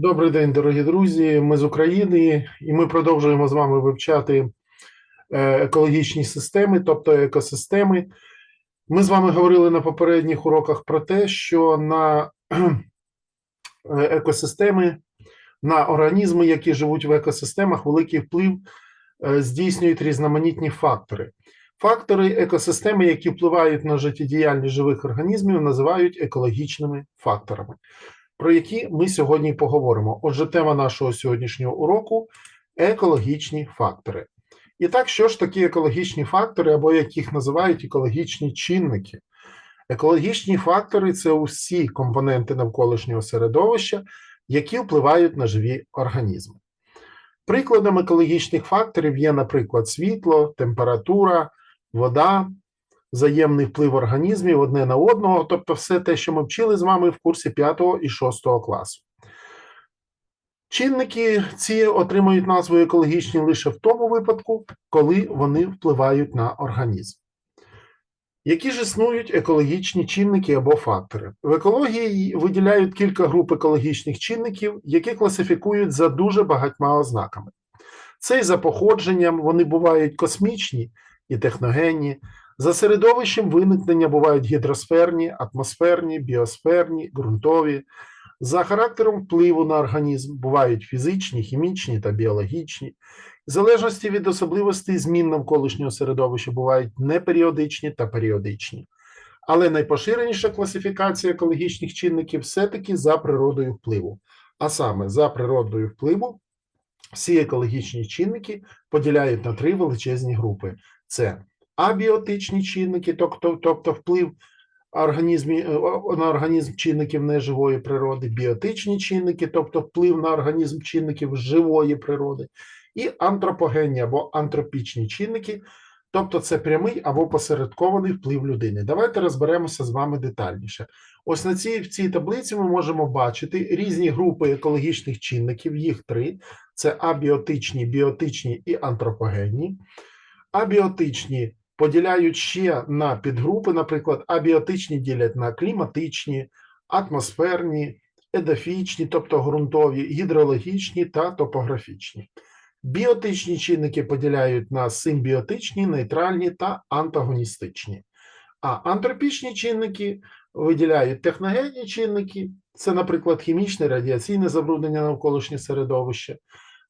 Добрий день, дорогі друзі. Ми з України, і ми продовжуємо з вами вивчати е, екологічні системи, тобто екосистеми. Ми з вами говорили на попередніх уроках про те, що на е, екосистеми, на організми, які живуть в екосистемах, великий вплив е, здійснюють різноманітні фактори. Фактори екосистеми, які впливають на життєдіяльність живих організмів, називають екологічними факторами про які ми сьогодні поговоримо. Отже, тема нашого сьогоднішнього уроку екологічні фактори. І так, що ж такі екологічні фактори, або яких називають екологічні чинники? Екологічні фактори це усі компоненти навколишнього середовища, які впливають на живі організми. Прикладом екологічних факторів є, наприклад, світло, температура, вода, взаємний вплив організмів одне на одного, тобто все те, що ми вчили з вами в курсі 5 і 6 класу. Чинники ці отримують назву екологічні лише в тому випадку, коли вони впливають на організм. Які ж існують екологічні чинники або фактори? В екології виділяють кілька груп екологічних чинників, які класифікують за дуже багатьма ознаками. Це і за походженням, вони бувають космічні і техногенні, за середовищем виникнення бувають гідросферні, атмосферні, біосферні, ґрунтові. За характером впливу на організм бувають фізичні, хімічні та біологічні. В залежності від особливостей змін навколишнього середовища бувають неперіодичні та періодичні. Але найпоширеніша класифікація екологічних чинників все-таки за природою впливу. А саме за природою впливу всі екологічні чинники поділяють на три величезні групи: це абіотичні чинники, тобто, тобто вплив організмі, на організм чинників неживої природи, біотичні чинники, тобто вплив на організм чинників живої природи, і антропогенні або антропічні чинники, тобто це прямий або посередкований вплив людини. Давайте розберемося з вами детальніше. Ось на цій в цій таблиці ми можемо бачити різні групи екологічних чинників, їх три: це абіотичні, біотичні і антропогенні. Абіотичні поділяють ще на підгрупи, наприклад, абіотичні ділять на кліматичні, атмосферні, едофічні, тобто ґрунтові, гідрологічні та топографічні. Біотичні чинники поділяють на симбіотичні, нейтральні та антагоністичні. А антропічні чинники виділяють техногенні чинники, це, наприклад, хімічне радіаційне забруднення навколишнє середовище,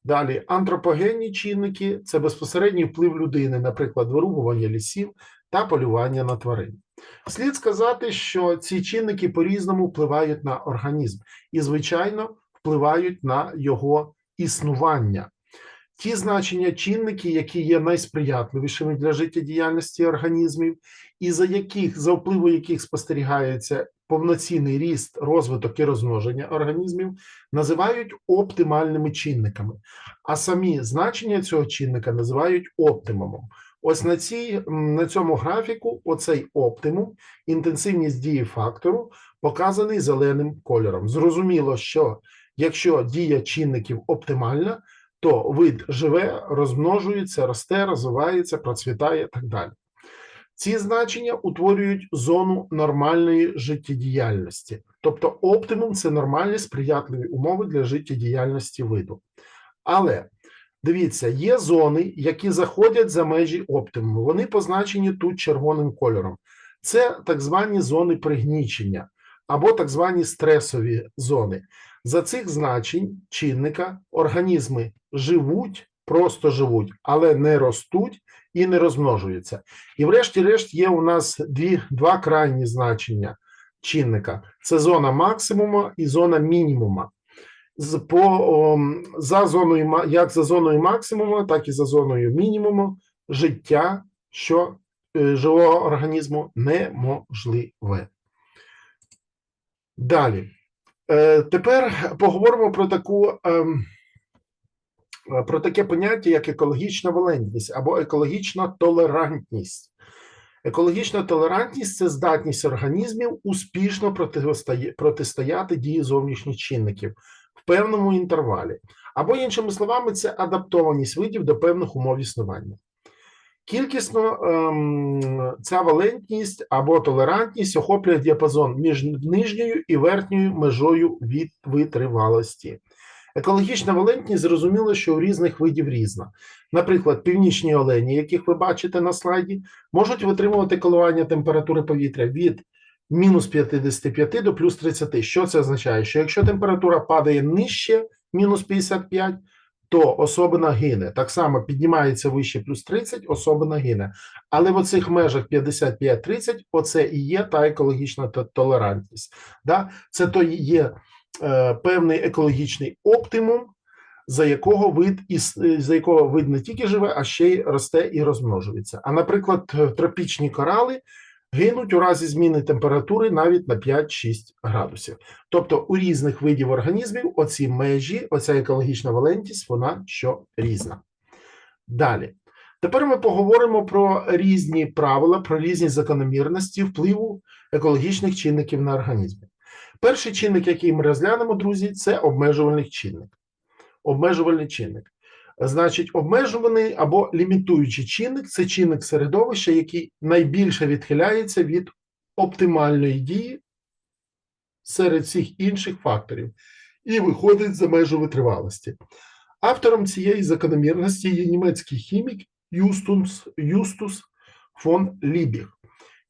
Далі антропогенні чинники це безпосередній вплив людини, наприклад, вирубування лісів та полювання на тварин. Слід сказати, що ці чинники по-різному впливають на організм і, звичайно, впливають на його існування. Ті значення чинники, які є найсприятливішими для життєдіяльності організмів, і за яких за впливу яких спостерігається повноцінний ріст, розвиток і розмноження організмів називають оптимальними чинниками, а самі значення цього чинника називають оптимумом. Ось на цій, на цьому графіку оцей оптимум, інтенсивність дії фактору, показаний зеленим кольором. Зрозуміло, що якщо дія чинників оптимальна, то вид живе, розмножується, росте, розвивається, процвітає і так далі. Ці значення утворюють зону нормальної життєдіяльності, тобто оптимум це нормальні сприятливі умови для життєдіяльності виду. Але дивіться, є зони, які заходять за межі оптимуму. Вони позначені тут червоним кольором. Це так звані зони пригнічення або так звані стресові зони. За цих значень чинника організми живуть, просто живуть, але не ростуть і не розмножуються. І, врешті-решт, є у нас дві, два крайні значення чинника: це зона максимума і зона мінімума. По, о, за зоною, Як за зоною максимума, так і за зоною мінімуму життя, що е, живого організму неможливе. Далі. Е, Тепер поговоримо про таку. Е, про таке поняття, як екологічна валентність або екологічна толерантність. Екологічна толерантність це здатність організмів успішно протистояти дії зовнішніх чинників в певному інтервалі. Або, іншими словами, це адаптованість видів до певних умов існування. Кількісно ем, ця валентність або толерантність охоплює діапазон між нижньою і верхньою межою від витривалості. Екологічна валентність зрозуміло, що у різних видів різна. Наприклад, північні олені, яких ви бачите на слайді, можуть витримувати коливання температури повітря від мінус 55 до плюс 30. Що це означає? Що якщо температура падає нижче мінус 55, то особина гине. Так само піднімається вище плюс 30, особина гине. Але в оцих межах 55-30 оце і є та екологічна толерантність. Да? Це то є певний екологічний оптимум, за якого вид із за якого вид не тільки живе, а ще й росте і розмножується. А наприклад, тропічні корали гинуть у разі зміни температури навіть на 5-6 градусів. Тобто у різних видів організмів оці межі, оця екологічна валентність, вона що різна. Далі. Тепер ми поговоримо про різні правила, про різні закономірності впливу екологічних чинників на організм. Перший чинник, який ми розглянемо, друзі, це обмежувальний чинник. Обмежувальний чинник. Значить, обмежуваний або лімітуючий чинник це чинник середовища, який найбільше відхиляється від оптимальної дії серед всіх інших факторів, і виходить за межу витривалості. Автором цієї закономірності є німецький хімік Юстус, Юстус фон Лібіг.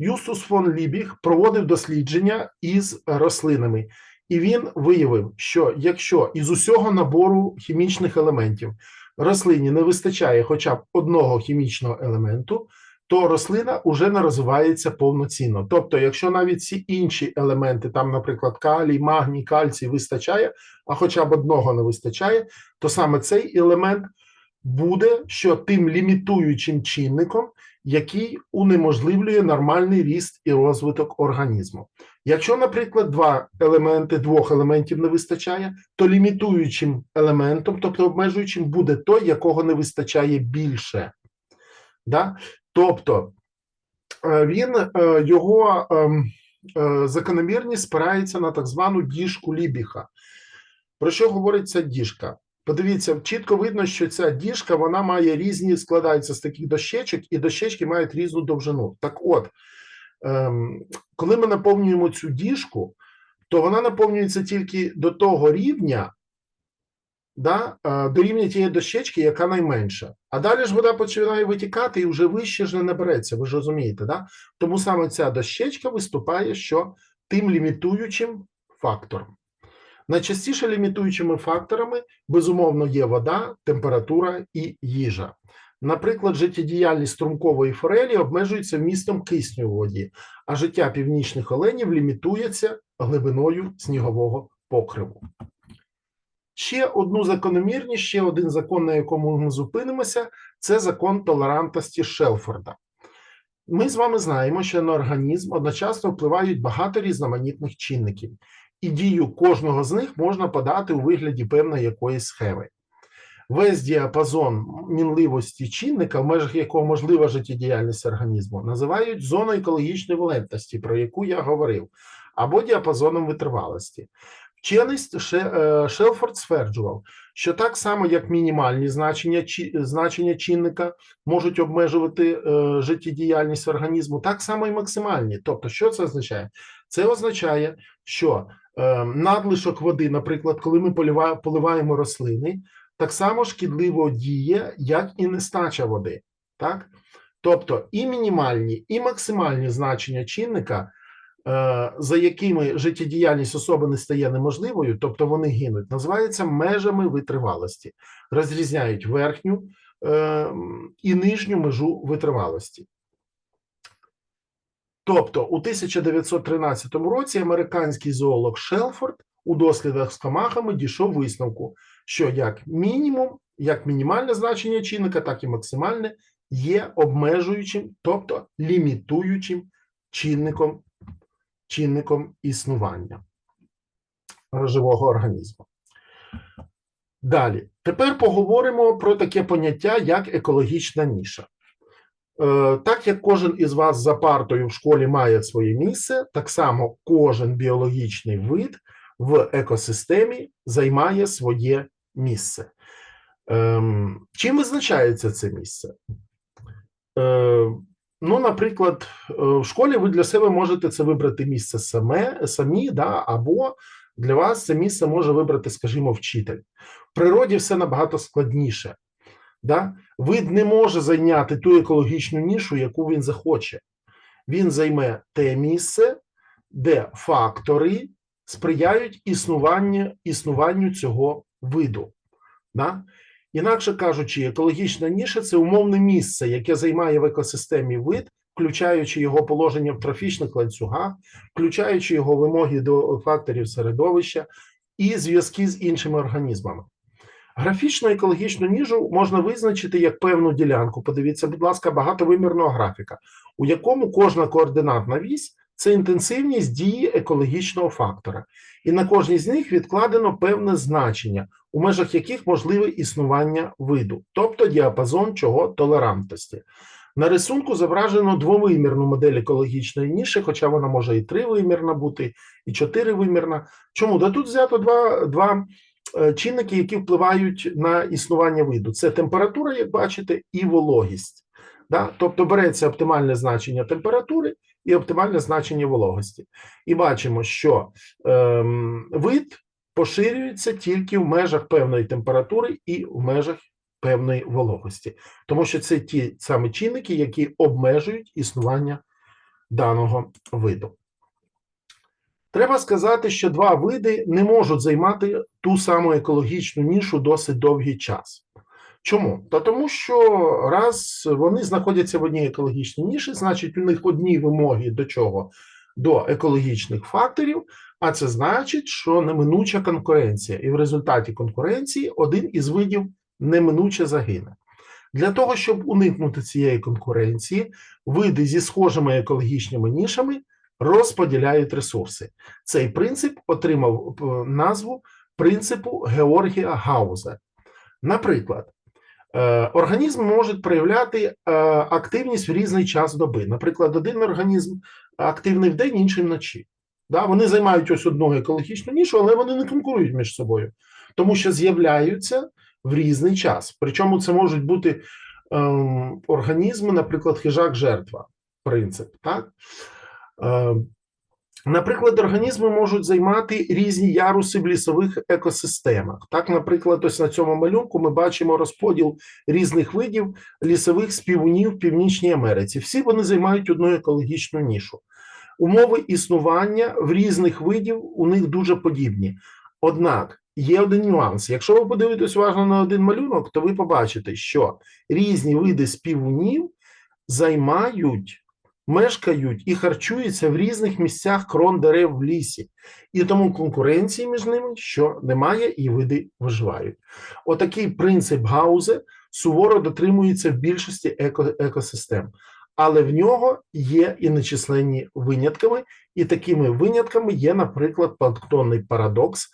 Юстус фон Лібіг проводив дослідження із рослинами, і він виявив, що якщо із усього набору хімічних елементів рослині не вистачає хоча б одного хімічного елементу, то рослина вже не розвивається повноцінно. Тобто, якщо навіть всі інші елементи, там, наприклад, калій, магній, кальцій вистачає, а хоча б одного не вистачає, то саме цей елемент буде що тим лімітуючим чинником, який унеможливлює нормальний ріст і розвиток організму. Якщо, наприклад, два елементи, двох елементів не вистачає, то лімітуючим елементом, тобто обмежуючим, буде той, якого не вистачає більше. Да? Тобто е, він е, його ем, е, закономірність спирається на так звану діжку Лібіха. Про що говорить ця діжка? Подивіться, чітко видно, що ця діжка вона має різні, складається з таких дощечок, і дощечки мають різну довжину. Так от, ем, коли ми наповнюємо цю діжку, то вона наповнюється тільки до того рівня, да, е, до рівня тієї дощечки, яка найменша. А далі ж вода починає витікати і вже вище ж не набереться, ви ж розумієте, да? Тому саме ця дощечка виступає що тим лімітуючим фактором. Найчастіше лімітуючими факторами, безумовно, є вода, температура і їжа. Наприклад, життєдіяльність струмкової форелі обмежується вмістом кисню у воді, а життя північних оленів лімітується глибиною снігового покриву. Ще одну закономірність, ще один закон, на якому ми зупинимося, це закон толерантності Шелфорда. Ми з вами знаємо, що на організм одночасно впливають багато різноманітних чинників, і дію кожного з них можна подати у вигляді певної якоїсь схеми. Весь діапазон мінливості чинника, в межах якого можлива життєдіяльність організму, називають зоною екологічної валентності, про яку я говорив, або діапазоном витривалості. Вчений е, Шелфорд стверджував, що так само, як мінімальні значення значення чинника можуть обмежувати е, життєдіяльність організму, так само і максимальні. Тобто, що це означає? Це означає, що е, надлишок води, наприклад, коли ми поливаємо рослини, так само шкідливо діє, як і нестача води. Так? Тобто і мінімальні, і максимальні значення чинника. Е, за якими життєдіяльність особи не стає неможливою, тобто вони гинуть, називаються межами витривалості, розрізняють верхню е, і нижню межу витривалості. Тобто у 1913 році американський зоолог Шелфорд у дослідах з комахами дійшов висновку, що як мінімум, як мінімальне значення чинника, так і максимальне є обмежуючим, тобто лімітуючим чинником чинником існування живого організму. Далі, тепер поговоримо про таке поняття, як екологічна ніша. Е, так як кожен із вас за партою в школі має своє місце, так само кожен біологічний вид в екосистемі займає своє місце. Ем, чим визначається це місце? Е, Ну, наприклад, е, в школі ви для себе можете це вибрати місце саме, самі, да, або для вас це місце може вибрати, скажімо, вчитель. В природі все набагато складніше. Да? Вид не може зайняти ту екологічну нішу, яку він захоче. Він займе те місце, де фактори сприяють існуванню, існуванню цього виду. Да? Інакше кажучи, екологічна ніша це умовне місце, яке займає в екосистемі вид, включаючи його положення в трофічних ланцюгах, включаючи його вимоги до факторів середовища і зв'язки з іншими організмами. Графічну екологічну ніжу можна визначити як певну ділянку. Подивіться, будь ласка, багатовимірного графіка, у якому кожна координатна вісь це інтенсивність дії екологічного фактора, і на кожній з них відкладено певне значення, у межах яких можливе існування виду, тобто діапазон чого толерантності. На рисунку зображено двовимірну модель екологічної ніші, хоча вона може і тривимірна бути, і чотиривимірна. Чому? Да тут взято два, два чинники, які впливають на існування виду: це температура, як бачите, і вологість. Да? Тобто береться оптимальне значення температури і оптимальне значення вологості. І бачимо, що ем, вид поширюється тільки в межах певної температури і в межах певної вологості, тому що це ті самі чинники, які обмежують існування даного виду. Треба сказати, що два види не можуть займати ту саму екологічну нішу досить довгий час. Чому? Та тому, що раз вони знаходяться в одній екологічній ніші, значить, у них одні вимоги до чого? До екологічних факторів, а це значить, що неминуча конкуренція, і в результаті конкуренції один із видів неминуче загине. Для того, щоб уникнути цієї конкуренції, види зі схожими екологічними нішами розподіляють ресурси. Цей принцип отримав е, назву принципу Георгія Гауза. Наприклад, е, організм може проявляти е, активність в різний час доби. Наприклад, один організм активний в день, інший вночі. Да, Вони займають ось одну екологічну нішу, але вони не конкурують між собою, тому що з'являються в різний час. Причому це можуть бути ем, організми, наприклад, хижак-жертва, принцип. так? Ем, Наприклад, організми можуть займати різні яруси в лісових екосистемах. Так, наприклад, ось на цьому малюнку ми бачимо розподіл різних видів лісових співунів в Північній Америці. Всі вони займають одну екологічну нішу. Умови існування в різних видів у них дуже подібні. Однак є один нюанс. Якщо ви подивитесь уважно на один малюнок, то ви побачите, що різні види співунів займають мешкають і харчуються в різних місцях крон дерев в лісі, і тому конкуренції між ними що немає, і види виживають. Отакий принцип Гаузе суворо дотримується в більшості еко екосистем, але в нього є і нечисленні винятками, і такими винятками є, наприклад, планктонний парадокс.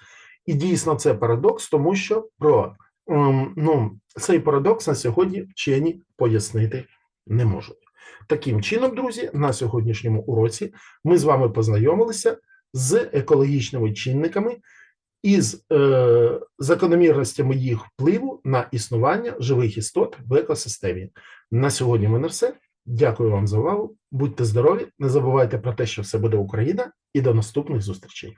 І дійсно це парадокс, тому що про ем, ну, цей парадокс на сьогодні вчені пояснити не можуть. Таким чином, друзі, на сьогоднішньому уроці ми з вами познайомилися з екологічними чинниками і з е, закономірностями їх впливу на існування живих істот в екосистемі. На сьогодні в мене все. Дякую вам за увагу. Будьте здорові, не забувайте про те, що все буде Україна, і до наступних зустрічей.